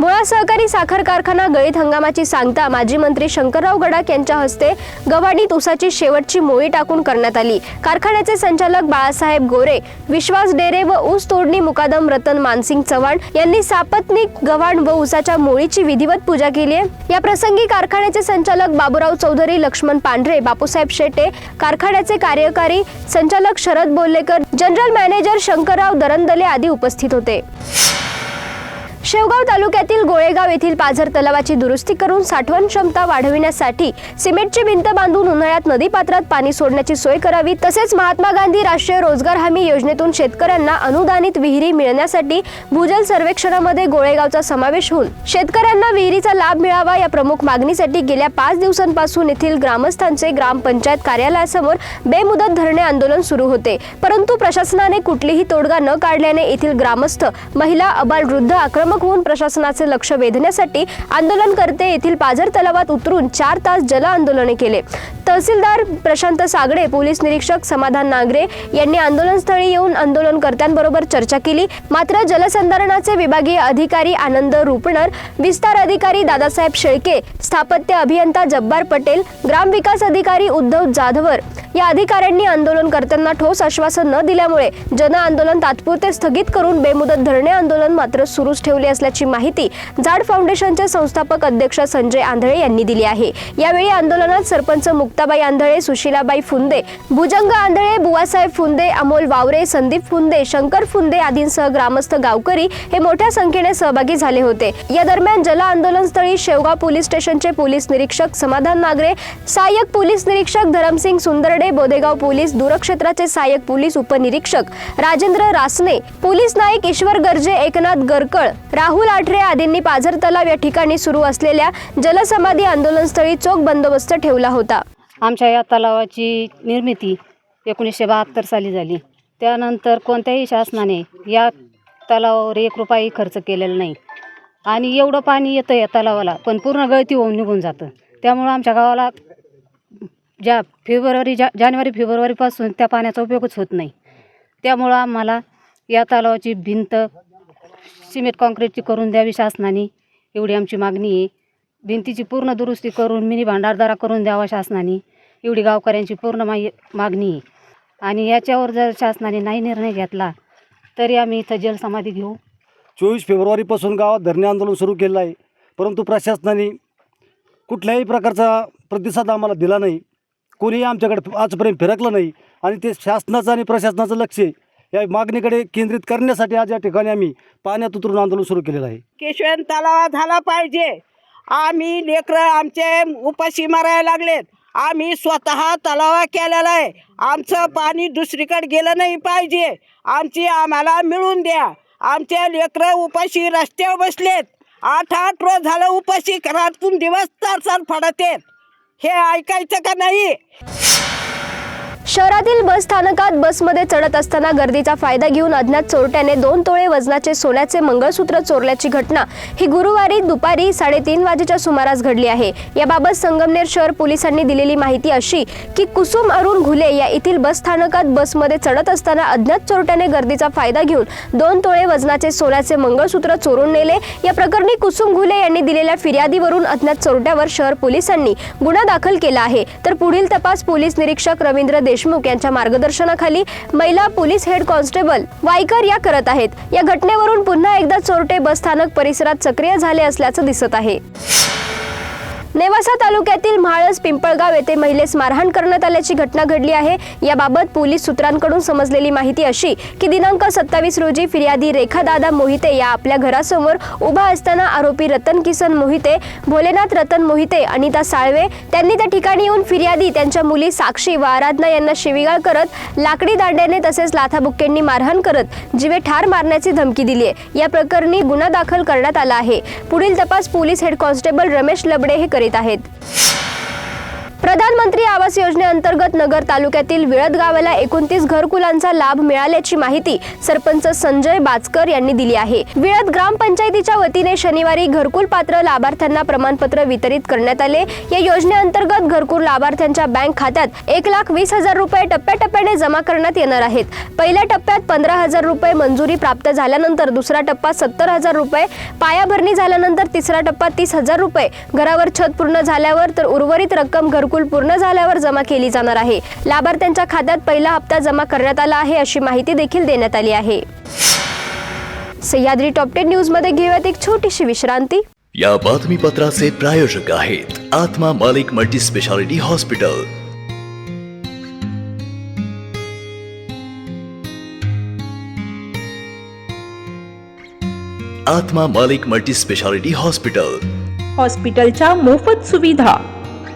मुळा सहकारी साखर कारखाना गळीत हंगामाची सांगता माजी मंत्री शंकरराव गडाख यांच्या हस्ते गव्हाणीत ऊसाची शेवटची मोळी टाकून करण्यात आली. कारखान्याचे संचालक बाळासाहेब गोरे विश्वास डेरे व ऊस तोडणी मुकादम रतन मानसिंग चव्हाण यांनी सापत्निक गव्हाण व ऊसाच्या मोळीची विधिवत पूजा केली आहे. या प्रसंगी कारखान्याचे संचालक बाबूराव चौधरी लक्ष्मण पांढरे बापूसाहेब शेटे कारखान्याचे कार्यकारी संचालक शरद बोल्लेकर जनरल मॅनेजर शंकरराव दरंदले आदी उपस्थित होते. शेवगाव तालुक्यातील गोळेगाव येथील पाझर तलावाची दुरुस्ती करून साठवण क्षमता वाढविण्यासाठी सिमेंटची भिंत बांधून उन्हाळ्यात नदीपात्रात पाणी सोडण्याची सोय करावी तसेच महात्मा गांधी राष्ट्रीय रोजगार हमी योजनेतून शेतकऱ्यांना अनुदानित विहिरी मिळण्यासाठी भूजल सर्वेक्षणामध्ये गोळेगावचा समावेश होऊन शेतकऱ्यांना विहिरीचा लाभ मिळावा या प्रमुख मागणीसाठी गेल्या पाच दिवसांपासून येथील ग्रामस्थांचे ग्रामपंचायत कार्यालयासमोर बेमुदत धरणे आंदोलन सुरू होते. परंतु प्रशासनाने कुठलीही तोडगा न काढल्याने येथील ग्रामस्थ महिला अबाल वृद्ध आक्रमक होऊन प्रशासनाचे लक्ष वेधण्यासाठी आंदोलनकर्ते येथील पाझर तलावात उतरून चार तास जल आंदोलने केले. तहसीलदार प्रशांत सागडे पोलीस निरीक्षक समाधान नागरे यांनी आंदोलनस्थळी येऊन आंदोलनकर्त्यांबरोबर चर्चा केली. मात्र जलसंधारणाचे विभागीय अधिकारी आनंद रुपणर विस्तार अधिकारी दादासाहेब शेळके स्थापत्य अभियंता जब्बार पटेल ग्रामविकास अधिकारी उद्धव जाधवर या अधिकाऱ्यांनी आंदोलनकर्त्यांना ठोस आश्वासन न दिल्यामुळे जन आंदोलन तात्पुरते स्थगित करून बेमुदत धरणे आंदोलन मात्र सुरूच ठेवले. असल्याची माहिती झाड फाउंडेशनचे संस्थापक अध्यक्ष संजय आंधळे यांनी दिली आहे. यावेळी आंदोलनात सरपंच मुक्ताबाई आंधळे सुशीलाबाई फुंदे भुजंग आंधळे बुवासाहेब फुंदे अमोल वावरे संदीप फुंदे शंकर फुंदे आदींसह ग्रामस्थ गावकरी हे मोठ्या संख्येने सहभागी झाले होते. या दरम्यान जल आंदोलनस्थळी शेवगाव पोलीस स्टेशनचे पोलीस निरीक्षक समाधान नागरे सहाय्यक पोलीस निरीक्षक धरमसिंग सुंदरडे बोदेगाव पोलीस दूरक्षेत्राचे सहाय्यक पोलीस उपनिरीक्षक राजेंद्र रासने पोलीस नाईक ईश्वर गर्जे एकनाथ गरकळ राहुल आठरे आदींनी पाझर तलाव या ठिकाणी सुरू असलेल्या जलसमाधी आंदोलनस्थळी चोख बंदोबस्त ठेवला होता. आमच्या या तलावाची निर्मिती एकोणीसशे बहात्तर साली झाली. त्यानंतर कोणत्याही शासनाने या तलावावर एक रुपयाही खर्च केलेला नाही. आणि एवढं पाणी येतं या तलावाला पण पूर्ण गळती होऊन निघून जातं. त्यामुळं आमच्या गावाला ज्या फेब्रुवारी जा जानेवारी फेब्रुवारीपासून त्या पाण्याचा उपयोगच होत नाही. त्यामुळं आम्हाला या तलावाची भिंत सिमेंट काँक्रीटची करून द्यावी शासनाने. एवढी आमची मागणी आहे. भिंतीची पूर्ण दुरुस्ती करून मिनी भांडारदारा करून द्यावा शासनाने. एवढी गावकऱ्यांची पूर्ण माई मागणी आहे. आणि याच्यावर जर शासनाने नाही निर्णय घेतला तरी आम्ही इथं जलसमाधी घेऊ. चोवीस फेब्रुवारीपासून गावात धरणे आंदोलन सुरू केलं आहे. परंतु प्रशासनाने कुठल्याही प्रकारचा प्रतिसाद आम्हाला दिला नाही. कोणीही आमच्याकडे आजपर्यंत फिरकलं नाही. आणि ते शासनाचं आणि प्रशासनाचं लक्ष आहे. या मागणीकडे केंद्रित करण्यासाठी आज या ठिकाणी आम्ही पाण्यात उतरून आंदोलन सुरू केलेलं आहे. केशवन तलाव झाला पाहिजे. आम्ही लेकरं आमचे उपाशी मारायला लागलेत. आम्ही स्वतः तलावा केलेला आहे. आमचं पाणी दुसरीकडे गेलं नाही पाहिजे. आमची आम्हाला मिळून द्या. आमचे लेकरं उपाशी रस्त्यावर बसलेत. आठ आठ रोज झालं उपाशी करातून दिवस तार तार फडत हे ऐकायचं का नाही? शहरातील बस स्थानकात बसमध्ये चढत असताना गर्दीचा फायदा घेऊन अज्ञात चोरट्याने दोन तोळे वजनाचे सोन्याचे मंगळसूत्र चोरल्याची घटना. ही गुरुवारी दुपारी साडेतीन वाजेच्या सुमारास घडली आहे. याबाबत संगमनेर शहर पोलिसांनी दिलेली माहिती अशी की कुसुम अरुण घुले या येथील बस स्थानकात बसमध्ये चढत असताना अज्ञात चोरट्याने गर्दीचा फायदा घेऊन दोन तोळे वजनाचे सोन्याचे मंगळसूत्र चोरून नेले. या प्रकरणी कुसुम घुले यांनी दिलेल्या फिर्यादीवरून अज्ञात चोरट्यावर शहर पोलिसांनी गुन्हा दाखल केला आहे. तर पुढील तपास पोलीस निरीक्षक रवींद्र देशमुख यांच्या मार्गदर्शनाखाली महिला पोलीस हेड कॉन्स्टेबल वायकर या करत आहेत. या घटनेवरून पुन्हा एकदा चोरटे बसस्थानक परिसरात सक्रिय झाले असल्याचं दिसत आहे. नेवासा तालुक्यातील म्हाळस पिंपळगाव येथे महिलेस मारहाण करण्यात आल्याची घटना घडली आहे. याबाबत पोलीस सूत्रांकडून समजलेली माहिती अशी की दिनांक सत्तावीस रोजी फिर्यादी रेखादादा मोहिते या आपल्या घरासमोर उभा असताना आरोपी रतन किसन मोहिते भोलेनाथ रतन मोहिते अनिता साळवे त्यांनी त्या ठिकाणी येऊन फिर्यादी त्यांच्या मुली साक्षी व आराधना यांना शिवीगाळ करत लाकडी दांड्याने तसेच लाथाबुक्क्यांनी मारहाण करत जीवे ठार मारण्याची धमकी दिली आहे. या प्रकरणी गुन्हा दाखल करण्यात आला आहे. पुढील तपास police head constable Ramesh Labade हे करीत आहेत. प्रधानमंत्री आवास योजनेअंतर्गत नगर तालुक्यातील विळद गावाला एकोणतीस घरकुलांचा लाभ मिळाल्याची माहिती सरपंच संजय बाचकर यांनी दिली आहे. विळद ग्रामपंचायतीच्या वतीने शनिवारी घरकुल पात्र लाभार्थ्यांना प्रमाणपत्र वितरित करण्यात आले. या योजनेअंतर्गत घरकुल लाभार्थ्यांच्या बँक खात्यात एक लाख वीस हजार रुपये टप्प्याटप्प्याने जमा करण्यात येणार आहेत. पहिल्या टप्प्यात पंधरा हजार रुपये मंजुरी प्राप्त झाल्यानंतर दुसरा टप्पा सत्तर हजार रुपये पायाभरणी झाल्यानंतर तिसरा टप्पा तीस हजार रुपये. घरावर छत पूर्ण झाल्यावर तर उर्वरित रक्कम घरकुल पूर्ण झाल्यावर जमा केली जाणार आहे. लाभार्थ्यांच्या खात्यात पहिला हप्ता जमा करण्यात आला आहे अशी माहिती देखील देण्यात आली आहे. सह्याद्री टॉप टेन न्यूजमध्ये घेऊयात एक छोटीशी विश्रांती. या बातमीपत्राचे प्रायोजक आहेत आत्मा मालिक मल्टी स्पेशालिटी हॉस्पिटल आत्मा मालिक मल्टी स्पेशालिटी हॉस्पिटल हॉस्पिटलच्या मोफत सुविधा.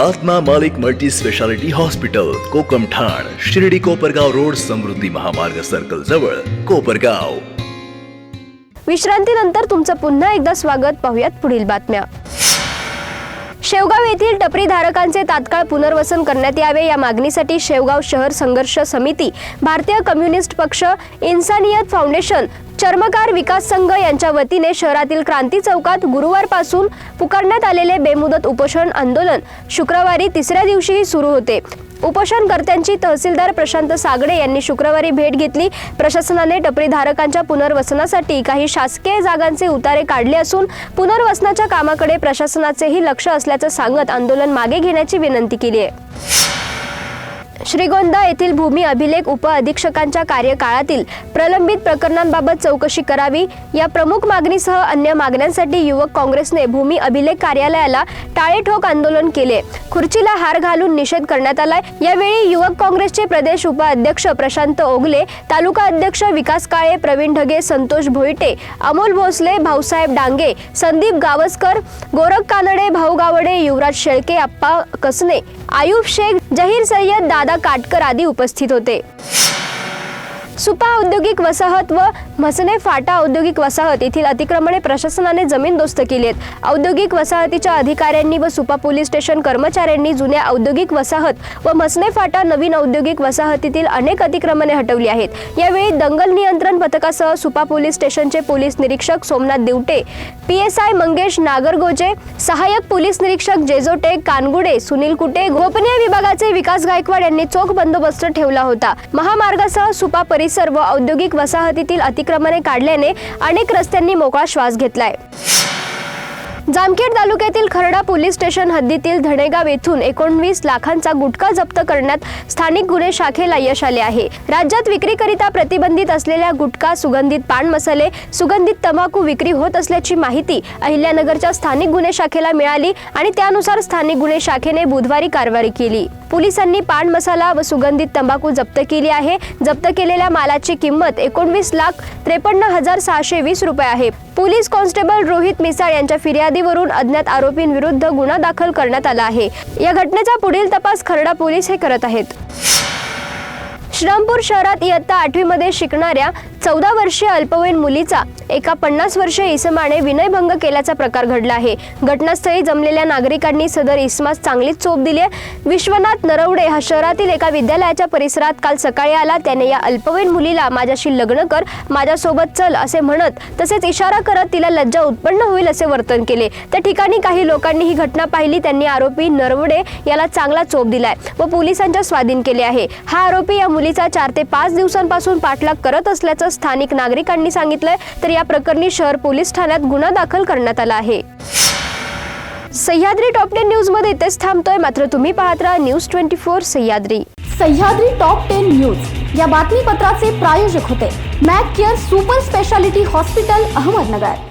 आत्मा मालिक मल्टी स्पेशालिटी हॉस्पिटल कोकम ठाण शिर्डी कोपरगाव रोड समृद्धी महामार्ग सर्कल जवळ कोपरगाव. विश्रांतीनंतर तुमचं पुन्हा एकदा स्वागत पाहुयात पुढील बातम्या. शेवगाव येथील टपरी धारकांचे तात्काळ पुनर्वसन करण्यात यावे या मागणीसाठी शेवगाव शहर संघर्ष समिती भारतीय कम्युनिस्ट पक्ष इन्सानियत फाउंडेशन चर्मकार विकास संघ यांच्या वतीने शहरातील क्रांती चौकात गुरुवारपासून पुकारण्यात आलेले बेमुदत उपोषण आंदोलन शुक्रवारी तिसऱ्या दिवशीही सुरू होते. उपोषणकर्त्यांची तहसीलदार प्रशांत सागडे यांनी शुक्रवारी भेट घेतली. प्रशासनाने टपरीधारकांच्या पुनर्वसनासाठी काही शासकीय जागांचे उतारे काढले असून पुनर्वसनाच्या कामाकडे प्रशासनाचेही लक्ष असल्याचं सांगत आंदोलन मागे घेण्याची विनंती केली आहे. श्रीगोंदा येथील भूमी अभिलेख उप अधीक्षकांच्या कार्यकाळातील प्रलंबित प्रकरणांबाबत चौकशी करावी या प्रमुख मागणीसह अन्य मागण्यांसाठी युवक काँग्रेसने भूमी अभिलेख कार्यालयाला टाळेठोक आंदोलन केले. खुर्चीला हार घालून निषेध करण्यात आलाय. यावेळी युवक काँग्रेसचे प्रदेश उपाध्यक्ष प्रशांत ओगले तालुका अध्यक्ष विकास काळे प्रवीण ढगे संतोष भोईटे अमोल भोसले भाऊसाहेब डांगे संदीप गावस्कर गोरख कानडे भाऊ गावडे युवराज शेळके आप्पा कसने आयुब शेख जहीर सय्यद दादा काटकर आदी उपस्थित होते. सुपा औद्योगिक वसाहत व म्हसने फाटा औद्योगिक वसाहत येथील अतिक्रमणे प्रशासनाने जमीनदोस्त केली आहेत औद्योगिक वसाहतीच्या अधिकाऱ्यांनी व सुपा पोलीस स्टेशन कर्मचाऱ्यांनी जुन्या औद्योगिक वसाहत व म्हसने फाटा नवीन औद्योगिक वसाहतीतील अनेक अतिक्रमणे हटवली आहेत. यावेळी दंगल नियंत्रण पथकासह सुपा पोलीस स्टेशनचे पोलीस निरीक्षक Somnath Divate P S I Mangesh Nagargoje सहाय्यक पोलीस निरीक्षक जेजोटे कानगुडे सुनील कुटे गोपनीय विभागाचे विकास गायकवाड यांनी चोख बंदोबस्त ठेवला होता. महामार्गासह सुपा परिसर व औद्योगिक वसाहतीतील अतिक्रमणे काढल्याने अनेक रस्त्यांनी मोकळा श्वास घेतलाय. जामखेड तालुक्यातील खरडा पोलीस स्टेशन हद्दीतील धणेगाव येथून एकोणवीस लाखांचा गुटखा जप्त करण्यात स्थानिक गुन्हे शाखेला यश आले आहे. राज्यात विक्रीकरिता प्रतिबंधित असलेल्या गुटखा सुगंधित पान मसाले सुगंधित तंबाखू विक्री होत असल्याची माहिती अहिल्यानगरच्या स्थानिक गुन्हे शाखेला मिळाली आणि त्यानुसार स्थानिक गुन्हे शाखेने बुधवारी कारवाई केली. पोलिसांनी पान मसाला व सुगंधित तंबाखू जप्त केली आहे. जप्त केलेल्या मालाची किंमत एकोणवीस लाख त्रेपन्न हजार सहाशे वीस रुपये आहे. पोलीस कॉन्स्टेबल रोहित मिसाळ यांच्या फिर्यादीवरून अज्ञात आरोपींविरुद्ध गुन्हा दाखल करण्यात आला आहे. या घटनेचा पुढील तपास खरडा पोलीस हे करत आहेत. श्रीरामपूर शहरात इयत्ता आठवीमध्ये शिकणाऱ्या चौदा वर्षीय अल्पवयीन मुलीचा एका पन्नास वर्षीय इसमाने विनयभंग केल्याचा प्रकार घडला आहे. घटनास्थळी जमलेल्या नागरिकांनी सदर इसमास चांगलीच चोप दिली आहे. विश्वनाथ नरवडे हा शहरातील एका विद्यालयाच्या परिसरात काल सकाळी आला. त्याने या अल्पवयीन मुलीला माझ्याशी लग्न कर माझ्यासोबत चल असे म्हणत तसेच इशारा करत तिला लज्जा उत्पन्न होईल असे वर्तन केले. त्या ठिकाणी काही लोकांनी ही घटना पाहिली. त्यांनी आरोपी नरवडे याला चांगला चोप दिलाय व पोलिसांच्या स्वाधीन केले आहे. हा आरोपी या मुली मुलीचा चार ते पाच दिवसांपासून पाठलाग करत असल्याचं स्थानिक नागरिकांनी सांगितलंय तर या प्रकरणी शहर पोलीस ठाण्यात गुन्हा दाखल करण्यात आला आहे. सह्याद्री टॉप टेन न्यूजमध्ये इथेच थांबतोय. मात्र तुम्ही पाहत राहा news twenty four Sahyadri. Sahyadri top ten news. या बातमीपत्राचे प्रायोजक होते. Mac care super speciality hospital Ahmednagar.